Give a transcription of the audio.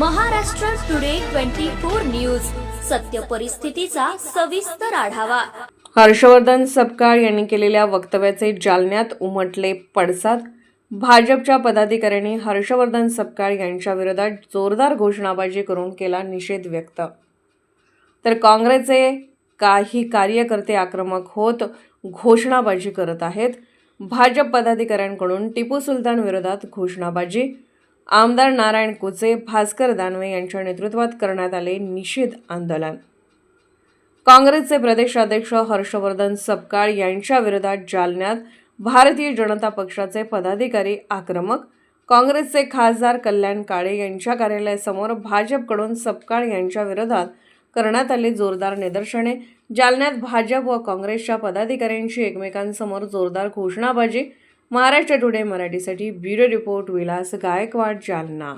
Maharashtra today twenty four news. सत्य परिस्थितीचा सविस्तर आढावा. हर्षवर्धन सपकाळ यांनी केलेल्या वक्तव्याचे जालन्यात उमटले पडसाद. भाजपच्या पदाधिकाऱ्यांनी हर्षवर्धन सपकाळ यांच्या विरोधात जोरदार घोषणाबाजी करून केला निषेध व्यक्त. तर काँग्रेसचे काही कार्यकर्ते आक्रमक होत घोषणाबाजी करत आहेत. भाजप पदाधिकाऱ्यांकडून टिपू सुलतान विरोधात घोषणाबाजी. आमदार नारायण कुचे भास्कर दानवे यांच्या नेतृत्वात करण्यात आले निषेध आंदोलन. काँग्रेसचे प्रदेशाध्यक्ष हर्षवर्धन सपकाळ यांच्या विरोधात जालन्यात भारतीय जनता पक्षाचे पदाधिकारी आक्रमक काँग्रेसचे खासदार कल्याण काळे यांच्या कार्यालयासमोर भाजपकडून सपकाळ यांच्या विरोधात करण्यात आली जोरदार निदर्शने. जालन्यात भाजप व काँग्रेसच्या पदाधिकाऱ्यांची एकमेकांसमोर जोरदार घोषणाबाजी महाराष्ट्र टुडे मराठीसाठी ब्युरो रिपोर्ट विलास गायकवाड जालना.